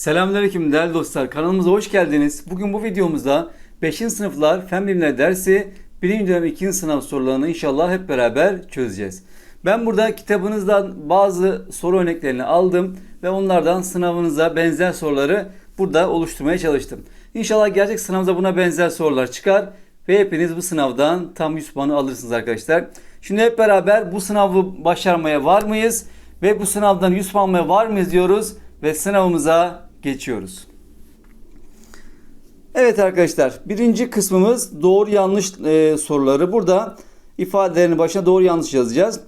Selamünaleyküm değerli dostlar. Kanalımıza hoş geldiniz. Bugün bu videomuzda 5. sınıflar Fen Bilimleri dersi 1. dönem 2. sınav sorularını inşallah hep beraber çözeceğiz. Ben burada kitabınızdan bazı soru örneklerini aldım ve onlardan sınavınıza benzer soruları burada oluşturmaya çalıştım. İnşallah gerçek sınavda buna benzer sorular çıkar ve hepiniz bu sınavdan tam 100 puanı alırsınız arkadaşlar. Şimdi hep beraber bu sınavı başarmaya var mıyız? Ve bu sınavdan 100 puan almaya var mıyız diyoruz ve sınavımıza geçiyoruz. Evet arkadaşlar birinci kısmımız doğru yanlış e, soruları. Burada ifadelerin başına doğru yanlış yazacağız.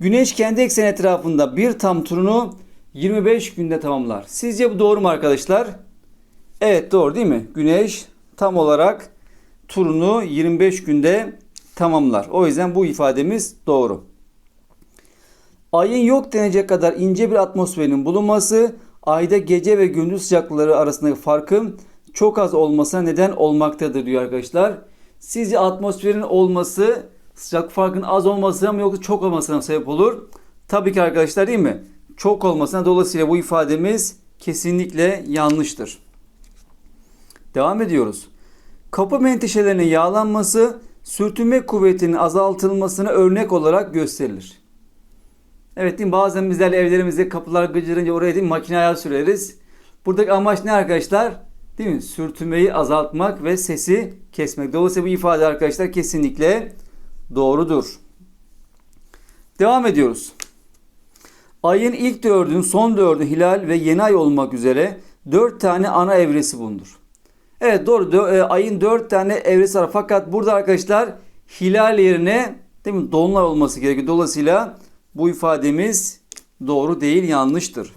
Güneş kendi ekseni etrafında bir tam turunu 25 günde tamamlar. Sizce bu doğru mu arkadaşlar? Evet doğru değil mi? Güneş tam olarak turunu 25 günde tamamlar. O yüzden bu ifademiz doğru. Ayın yok denecek kadar ince bir atmosferinin bulunması ayda gece ve gündüz sıcaklıkları arasındaki farkın çok az olmasına neden olmaktadır diyor arkadaşlar. Sizce atmosferin olması sıcak farkın az olmasına mı yoksa çok olmasına sebep olur? Tabii ki arkadaşlar değil mi? Çok olmasına dolayısıyla bu ifademiz kesinlikle yanlıştır. Devam ediyoruz. Kapı menteşelerinin yağlanması sürtünme kuvvetinin azaltılmasına örnek olarak gösterilir. Evet değil mi? Bazen bizler evlerimizde kapılar gıcırınca oraya değil mi? makine ayağı süreriz. Buradaki amaç ne arkadaşlar? Değil mi? Sürtünmeyi azaltmak ve sesi kesmek. Dolayısıyla bu ifade arkadaşlar kesinlikle doğrudur. Devam ediyoruz. Ayın ilk dördün, son dördün hilal ve yeni ay olmak üzere dört tane ana evresi bulunur. Evet doğru. Dö- e, ayın dört tane evresi var. Fakat burada arkadaşlar hilal yerine değil mi? Dolunay olması gerekiyor. Dolayısıyla bu ifademiz doğru değil, yanlıştır.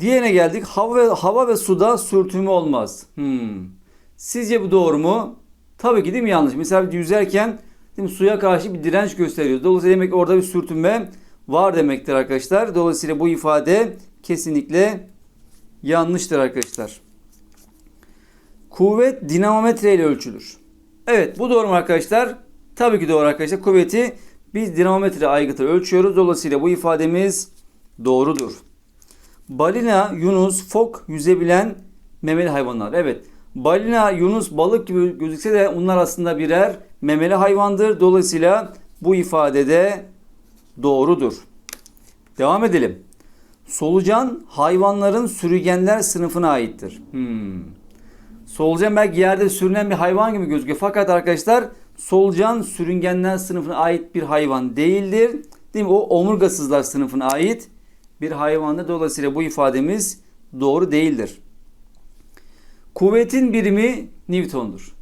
Diğerine geldik. Hava ve, hava ve suda sürtünme olmaz. Hmm. Sizce bu doğru mu? Tabii ki değil mi yanlış? Mesela yüzerken değil mi, suya karşı bir direnç gösteriyor. Dolayısıyla demek orada bir sürtünme var demektir arkadaşlar. Dolayısıyla bu ifade kesinlikle yanlıştır arkadaşlar. Kuvvet dinamometre ile ölçülür. Evet bu doğru mu arkadaşlar? Tabii ki doğru arkadaşlar. Kuvveti biz dinamometre aygıtı ölçüyoruz. Dolayısıyla bu ifademiz doğrudur. Balina, yunus, fok yüzebilen memeli hayvanlar. Evet. Balina, yunus, balık gibi gözükse de onlar aslında birer memeli hayvandır. Dolayısıyla bu ifadede doğrudur. Devam edelim. Solucan hayvanların sürügenler sınıfına aittir. Hmm. Solucan belki yerde sürünen bir hayvan gibi gözüküyor. Fakat arkadaşlar solucan sürüngenler sınıfına ait bir hayvan değildir. Değil mi? O omurgasızlar sınıfına ait bir hayvandır. Dolayısıyla bu ifademiz doğru değildir. Kuvvetin birimi Newton'dur.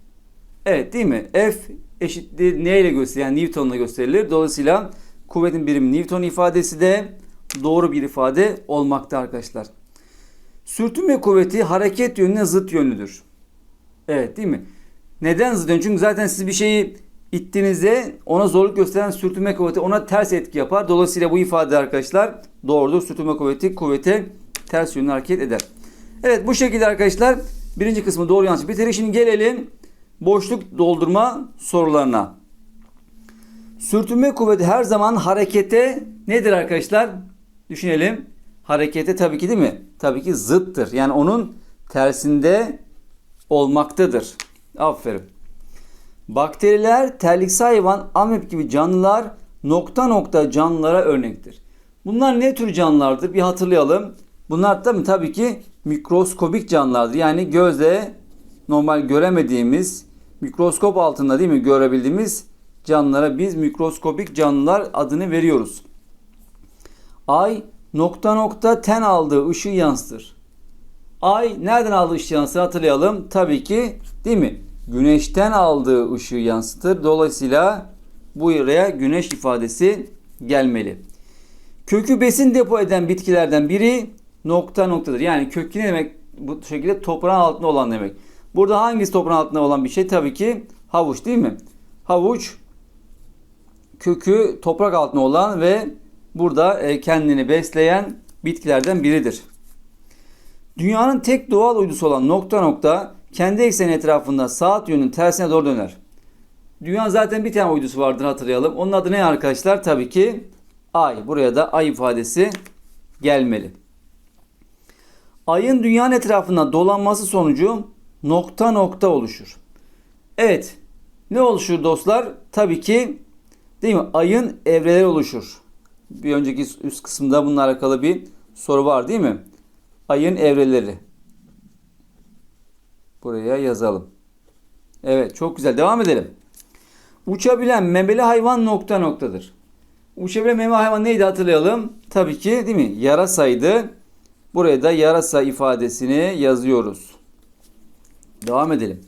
Evet değil mi? F eşittir ne ile gösterilir? Yani Newton'la gösterilir. Dolayısıyla kuvvetin birimi Newton ifadesi de doğru bir ifade olmakta arkadaşlar. Sürtünme kuvveti hareket yönüne zıt yönlüdür. Evet değil mi? Neden zıt yönlü? Çünkü zaten siz bir şeyi ittiğinizde ona zorluk gösteren sürtünme kuvveti ona ters etki yapar. Dolayısıyla bu ifade arkadaşlar doğrudur. Sürtünme kuvveti kuvvete ters yönlü hareket eder. Evet bu şekilde arkadaşlar birinci kısmı doğru yanlış bitirir. Şimdi gelelim boşluk doldurma sorularına. Sürtünme kuvveti her zaman harekete nedir arkadaşlar? Düşünelim. Harekete tabii ki değil mi? Tabii ki zıttır. Yani onun tersinde olmaktadır. Aferin. Bakteriler, terlikse hayvan, amip gibi canlılar nokta nokta canlılara örnektir. Bunlar ne tür canlılardır? Bir hatırlayalım. Bunlar tabii, tabii ki mikroskobik canlılardır. Yani gözle normal göremediğimiz mikroskop altında değil mi görebildiğimiz canlılara biz mikroskobik canlılar adını veriyoruz. Ay nokta nokta ten aldığı ışığı yansıtır. Ay nereden aldığı ışığı yansıtır hatırlayalım. Tabii ki değil mi? Güneşten aldığı ışığı yansıtır. Dolayısıyla bu yere güneş ifadesi gelmeli. Kökü besin depo eden bitkilerden biri nokta noktadır. Yani kökü ne demek? Bu şekilde toprağın altında olan demek. Burada hangisi toprağın altında olan bir şey? Tabii ki havuç değil mi? Havuç kökü toprak altında olan ve burada e, kendini besleyen bitkilerden biridir. Dünyanın tek doğal uydusu olan nokta nokta kendi ekseni etrafında saat yönünün tersine doğru döner. Dünya zaten bir tane uydusu vardır hatırlayalım. Onun adı ne arkadaşlar? Tabii ki ay. Buraya da ay ifadesi gelmeli. Ayın dünyanın etrafında dolanması sonucu nokta nokta oluşur. Evet. Ne oluşur dostlar? Tabii ki değil mi? Ayın evreleri oluşur. Bir önceki üst kısımda bununla alakalı bir soru var değil mi? Ayın evreleri. Buraya yazalım. Evet çok güzel. Devam edelim. Uçabilen memeli hayvan nokta noktadır. Uçabilen memeli hayvan neydi hatırlayalım. Tabii ki değil mi? Yarasaydı. Buraya da yarasa ifadesini yazıyoruz. Devam edelim.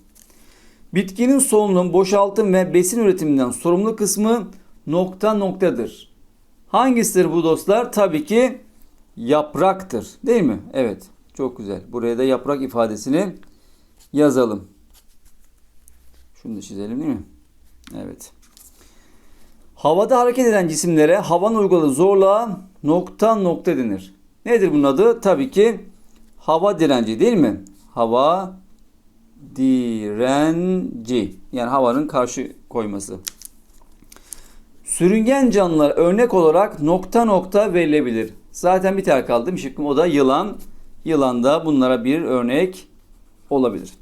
Bitkinin solunum, boşaltım ve besin üretiminden sorumlu kısmı nokta noktadır. Hangisidir bu dostlar? Tabii ki yapraktır. Değil mi? Evet. Çok güzel. Buraya da yaprak ifadesini yazalım. Şunu da çizelim değil mi? Evet. Havada hareket eden cisimlere havanın uyguladığı zorluğa nokta nokta denir. Nedir bunun adı? Tabii ki hava direnci değil mi? Hava direnci. Yani havanın karşı koyması. Sürüngen canlılar örnek olarak nokta nokta verilebilir. Zaten bir tane kaldı bir şıkkım o da yılan. Yılan da bunlara bir örnek olabilir.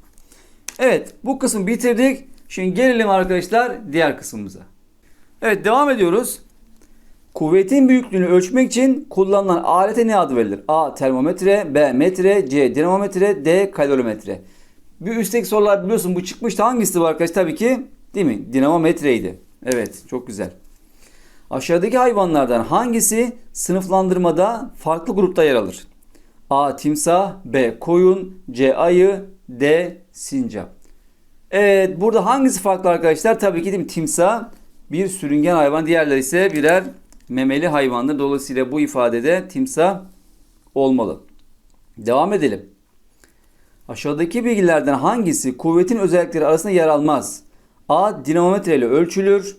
Evet bu kısmı bitirdik. Şimdi gelelim arkadaşlar diğer kısmımıza. Evet devam ediyoruz. Kuvvetin büyüklüğünü ölçmek için kullanılan alete ne adı verilir? A. Termometre B. Metre C. Dinamometre D. Kalorimetre Bir üstteki sorular biliyorsun bu çıkmıştı. Hangisi var arkadaş? Tabii ki değil mi? Dinamometreydi. Evet çok güzel. Aşağıdaki hayvanlardan hangisi sınıflandırmada farklı grupta yer alır? A. Timsah B. Koyun C. Ayı D. Sincap Evet burada hangisi farklı arkadaşlar? Tabii ki değil mi? Timsah bir sürüngen hayvan. Diğerleri ise birer memeli hayvandır. Dolayısıyla bu ifadede timsah olmalı. Devam edelim. Aşağıdaki bilgilerden hangisi kuvvetin özellikleri arasında yer almaz? A. Dinamometre ile ölçülür.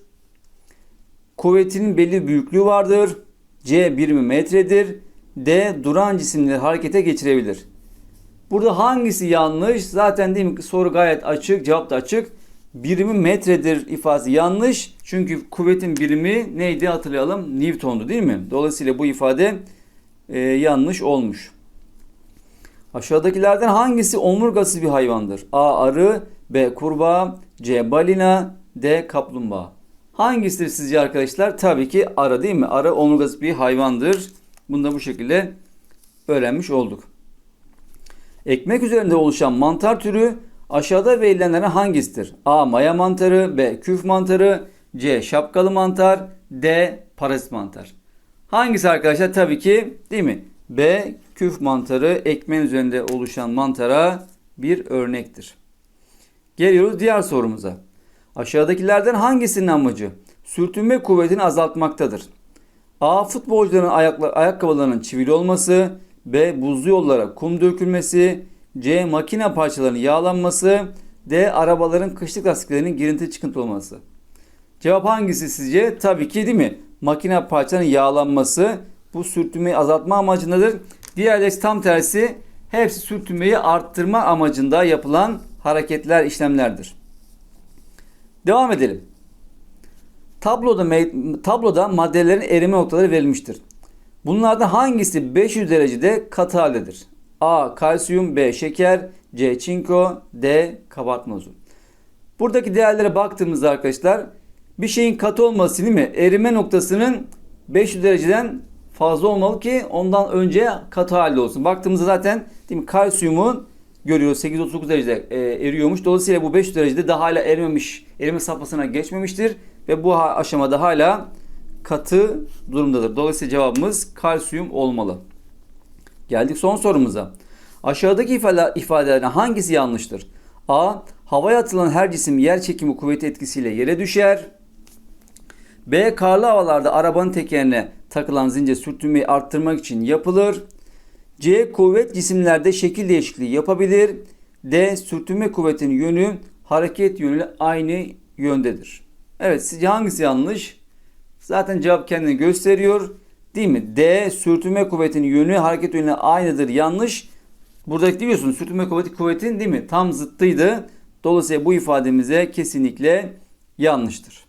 Kuvvetinin belli büyüklüğü vardır. C. Birimi metredir. D. Duran cisimleri harekete geçirebilir. Burada hangisi yanlış? Zaten değil mi soru gayet açık, cevap da açık. Birimi metredir ifadesi yanlış. Çünkü kuvvetin birimi neydi hatırlayalım? Newton'du değil mi? Dolayısıyla bu ifade e, yanlış olmuş. Aşağıdakilerden hangisi omurgasız bir hayvandır? A. Arı B. Kurbağa C. Balina D. Kaplumbağa Hangisidir sizce arkadaşlar? Tabii ki arı değil mi? Arı omurgasız bir hayvandır. Bunu da bu şekilde öğrenmiş olduk. Ekmek üzerinde oluşan mantar türü aşağıda verilenlerden hangisidir? A. Maya mantarı B. Küf mantarı C. Şapkalı mantar D. Parazit mantar. Hangisi arkadaşlar? Tabii ki değil mi? B. Küf mantarı ekmeğin üzerinde oluşan mantara bir örnektir. Geliyoruz diğer sorumuza. Aşağıdakilerden hangisinin amacı sürtünme kuvvetini azaltmaktadır? A. Futbolcuların ayakkabılarının çivili olması B. Buzlu yollara kum dökülmesi C. Makine parçalarının yağlanması D. Arabaların kışlık lastiklerinin girinti çıkıntı olması. Cevap hangisi sizce? Tabii ki değil mi? Makine parçalarının yağlanması bu sürtünmeyi azaltma amacındadır. Diğerleri tam tersi hepsi sürtünmeyi arttırma amacında yapılan hareketler, işlemlerdir. Devam edelim. Tabloda, tabloda maddelerin erime noktaları verilmiştir. Bunlardan hangisi 500 derecede katı? A. Kalsiyum B. Şeker C. Çinko D. Kabartma tozu. Buradaki değerlere baktığımızda arkadaşlar bir şeyin katı olması değil mi? Erime noktasının 500 dereceden fazla olmalı ki ondan önce katı halde olsun. Baktığımızda zaten değil mi? Kalsiyumun görüyoruz 839 derecede e, eriyormuş. Dolayısıyla bu 500 derecede daha hala erimemiş, erime safhasına geçmemiştir ve bu aşamada hala katı durumdadır. Dolayısıyla cevabımız kalsiyum olmalı. Geldik son sorumuza. Aşağıdaki ifadelerden hangisi yanlıştır? A. Havaya atılan her cisim yer çekimi kuvveti etkisiyle yere düşer. B. Karlı havalarda arabanın tekerine takılan zincir sürtünmeyi arttırmak için yapılır. C. Kuvvet cisimlerde şekil değişikliği yapabilir. D. Sürtünme kuvvetinin yönü hareket yönüyle aynı yöndedir. Evet sizce hangisi yanlış? Zaten cevap kendini gösteriyor. Değil mi? D. Sürtünme kuvvetinin yönü hareket yönüyle aynıdır. Yanlış. Buradaki diyorsun sürtünme kuvveti kuvvetin değil mi? Tam zıttıydı. Dolayısıyla bu ifademize kesinlikle yanlıştır.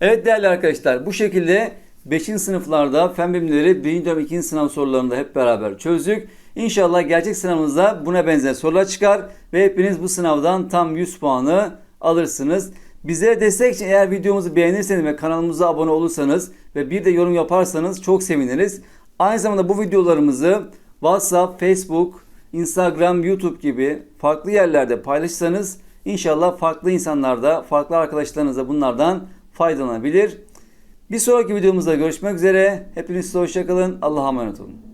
Evet değerli arkadaşlar bu şekilde 5. sınıflarda fen bilimleri 1. dönem 2. sınav sorularında hep beraber çözdük. İnşallah gerçek sınavınızda buna benzer sorular çıkar ve hepiniz bu sınavdan tam 100 puanı alırsınız. Bize destek için eğer videomuzu beğenirseniz ve kanalımıza abone olursanız ve bir de yorum yaparsanız çok seviniriz. Aynı zamanda bu videolarımızı WhatsApp, Facebook, Instagram, YouTube gibi farklı yerlerde paylaşırsanız inşallah farklı insanlar da, farklı arkadaşlarınız da bunlardan faydalanabilir. Bir sonraki videomuzda görüşmek üzere. Hepiniz hoşçakalın. Allah'a emanet olun.